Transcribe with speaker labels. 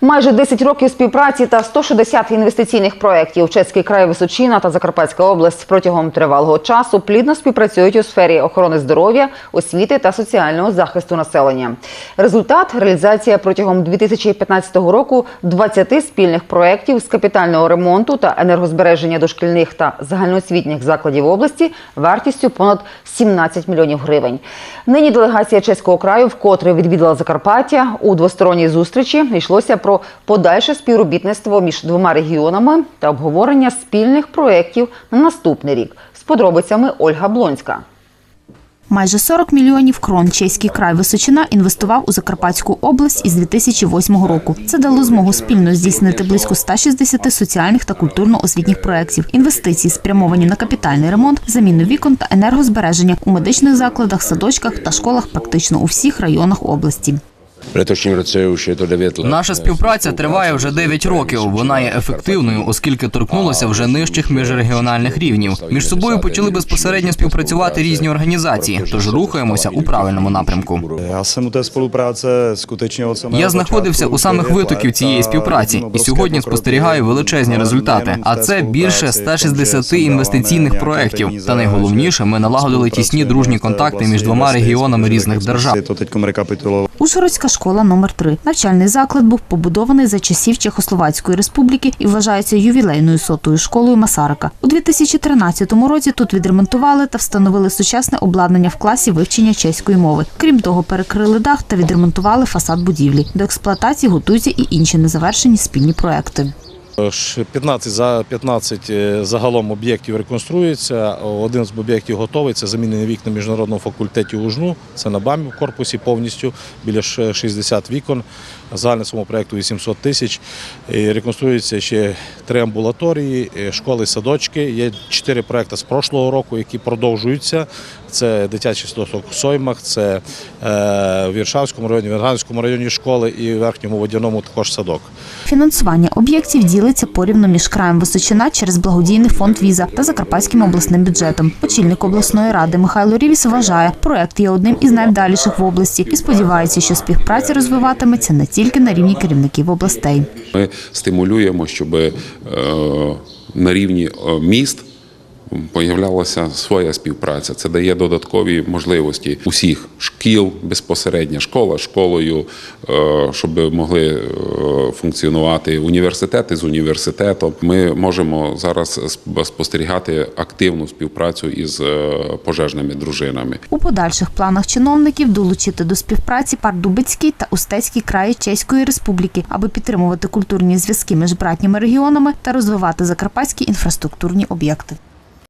Speaker 1: Майже 10 років співпраці та 160 інвестиційних проєктів. Чеський край Височина та Закарпатська область протягом тривалого часу плідно співпрацюють у сфері охорони здоров'я, освіти та соціального захисту населення. Результат реалізація протягом 2015 року 20 спільних проєктів з капітального ремонту та енергозбереження дошкільних та загальноосвітніх закладів області вартістю понад 17 мільйонів гривень. Нині делегація чеського краю вкотре відвідала Закарпаття. У двосторонній зустрічі йшлося про подальше співробітництво між двома регіонами та обговорення спільних проєктів на наступний рік. З подробицями Ольга Блонська.
Speaker 2: Майже 40 мільйонів крон чеський край Височина інвестував у Закарпатську область із 2008 року. Це дало змогу спільно здійснити близько 160 соціальних та культурно-освітніх проєктів. Інвестиції спрямовані на капітальний ремонт, заміну вікон та енергозбереження у медичних закладах, садочках та школах практично у всіх районах області.
Speaker 3: V letošním roce už je to 9 let.
Speaker 4: Наша співпраця триває вже 9 років. Вона є ефективною, оскільки торкнулася вже нижчих міжрегіональних рівнів. Між собою почали безпосередньо співпрацювати різні організації, тож рухаємося у правильному напрямку. Я знаходився у самих витоків цієї співпраці, і сьогодні спостерігаю величезні результати. А це більше
Speaker 5: spolupráci,
Speaker 4: 160
Speaker 5: v tom, že
Speaker 4: інвестиційних проєктів. Та найголовніше, ми налагодили тісні дружні контакти між двома регіонами різних держав.
Speaker 2: Ужгородська школа номер 3 Навчальний заклад був побудований за часів Чехословацької республіки і вважається ювілейною сотою школою Масарика. У 2013 році тут відремонтували та встановили сучасне обладнання в класі вивчення чеської мови. Крім того, перекрили дах та відремонтували фасад будівлі. До експлуатації готуються і інші незавершені спільні проекти.
Speaker 6: Ж 15 за 15 е, загалом об'єктів реконструюється. Один з об'єктів готовий. Це замінені вікна міжнародного факультету УЖНУ. Це на БАМі в корпусі повністю біля ш- 60 вікон. Загальна сума проєкту 800 тисяч. І Реконструюються ще три амбулаторії, е, школи, садочки. Є чотири проекти з прошлого року, які продовжуються. Це дитячий садок в Соймах, це е, в Віршавському районі, в Венганському районі школи і в Верхньому Водяному також садок.
Speaker 2: Фінансування об'єктів ділиться порівну між краєм Височина через благодійний фонд Віза та Закарпатським обласним бюджетом. Очільник обласної ради Михайло Рівіс вважає, проект є одним із найвдаліших в області і сподівається, що співпраця розвиватиметься не тільки на рівні керівників областей.
Speaker 7: Ми стимулюємо, щоб на рівні е, міст появлялася своя співпраця. Це дає додаткові можливості усіх шкіл безпосередньо, школа школою, е, щоб могли е, функціонувати університети з університетом. Ми можемо зараз спостерігати активну співпрацю із е, пожежними дружинами.
Speaker 2: У подальших планах чиновників долучити до співпраці Пардубицький та Устецький краї Чеської Республіки, аби підтримувати культурні зв'язки між братніми регіонами та розвивати закарпатські інфраструктурні об'єкти.